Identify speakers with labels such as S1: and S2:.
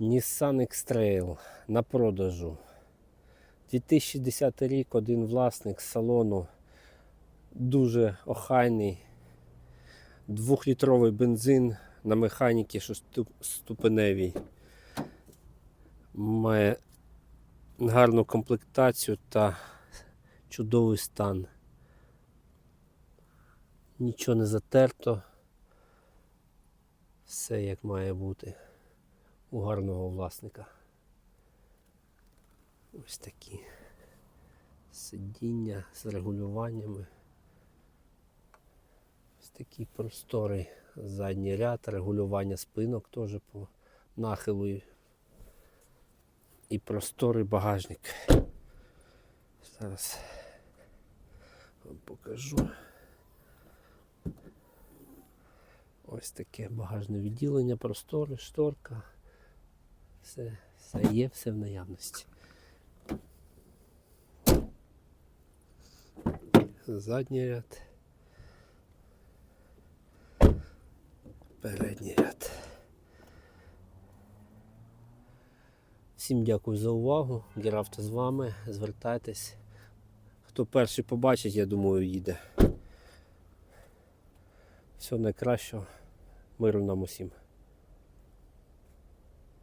S1: Nissan X-Trail на продажу. 2010 рік, один власник салону. Дуже охайний. Двохлітровий бензин на механіки шестиступеневій. Має гарну комплектацію та чудовий стан. Нічого не затерто. Все як має бути у гарного власника. Ось такі сидіння з регулюваннями. Ось такий просторий задній ряд, регулювання спинок теж по нахилу. І- І просторий багажник. Зараз вам покажу. Ось таке багажне відділення, простори, шторка. Все, все є, все в наявності. Задній ряд. Передній ряд. Всім дякую за увагу. Герафта з вами. Звертайтесь. Хто перший побачить, я думаю, їде. Всього найкращого. Миру нам усім.